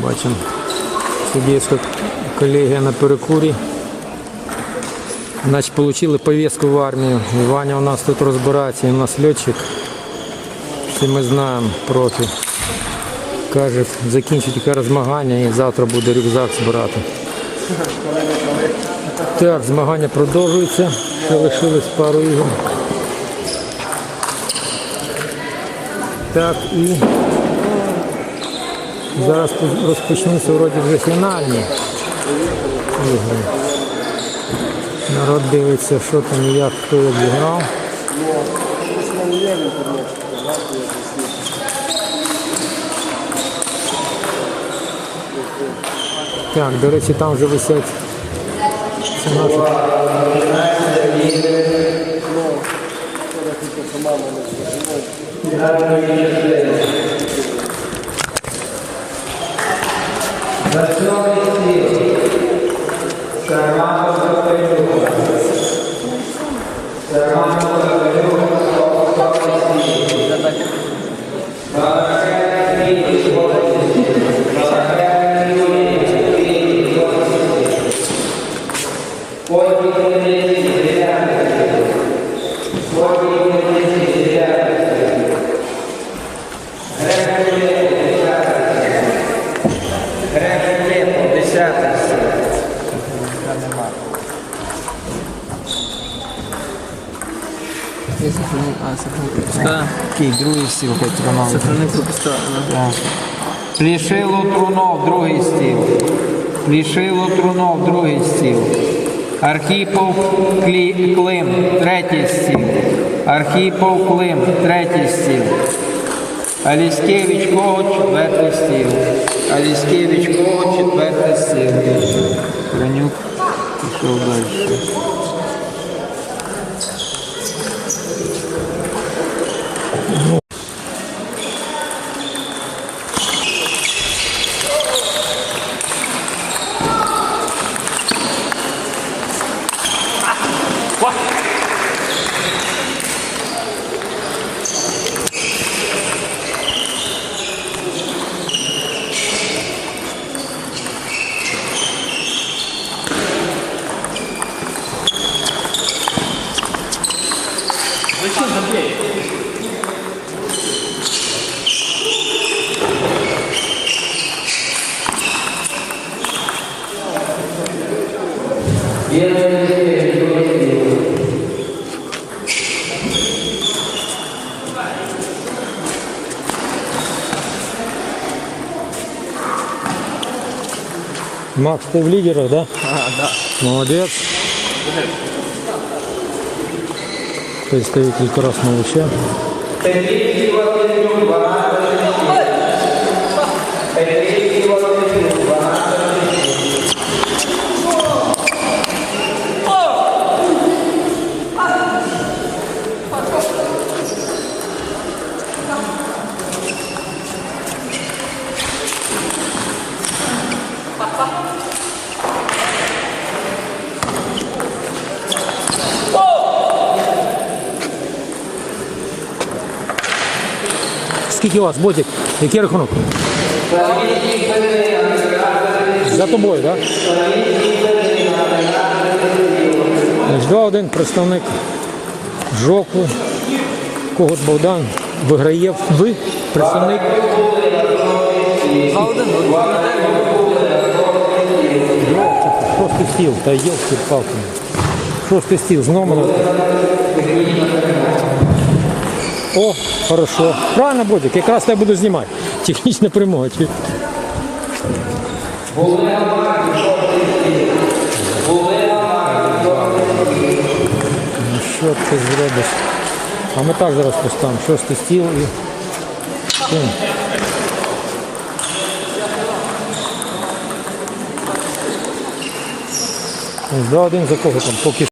Бачимо, судейська колегія на перекурі. Значить, отримали повістку в армію. І Ваня у нас тут розбирається, і у нас льотчик. Всі ми знаємо профі. Каже, закінчить тільки змагання і завтра буде рюкзак збирати. Так, змагання продовжуються. Ще лишилось пару ігор. Так, і зараз розпочнуться вроді вже фінальні ігри. Народ дивиться, що там і як, хто як зіграв. Так, до речі, там вже висять. Це За цього світ. Наші. А, сохранить. Да, Який другий стіл хоч Роман. сохранить пропуска. Да. Плішило Трунов, другий стіл. Плішило Трунов, другий стіл. Архіпов Клі... Клим, третій стіл. Архіпов Клим, третій стіл. Аліскевич Когут, четвертий стіл. Аліскевич Когут, четвертий стіл. Кранюк пішов далі. Макс, ти в лідерах, да? А, да. Молодець. Представитель Красного Луча. Скільки у вас, Ботик? Який рахунок? За тобою, так? Да? 2-1 представник Жоку. Когут Богдан виграє. Ви представник Два один. шостий стіл. Та йолки палки. Шостий стіл з номером. О, хорошо. Правильно, Бодик, якраз я буду знімати. Технічна перемога. Ну, Що ти зробиш? А ми так зараз поставимо. Шостий стіл і. Ось один за кого там? Поки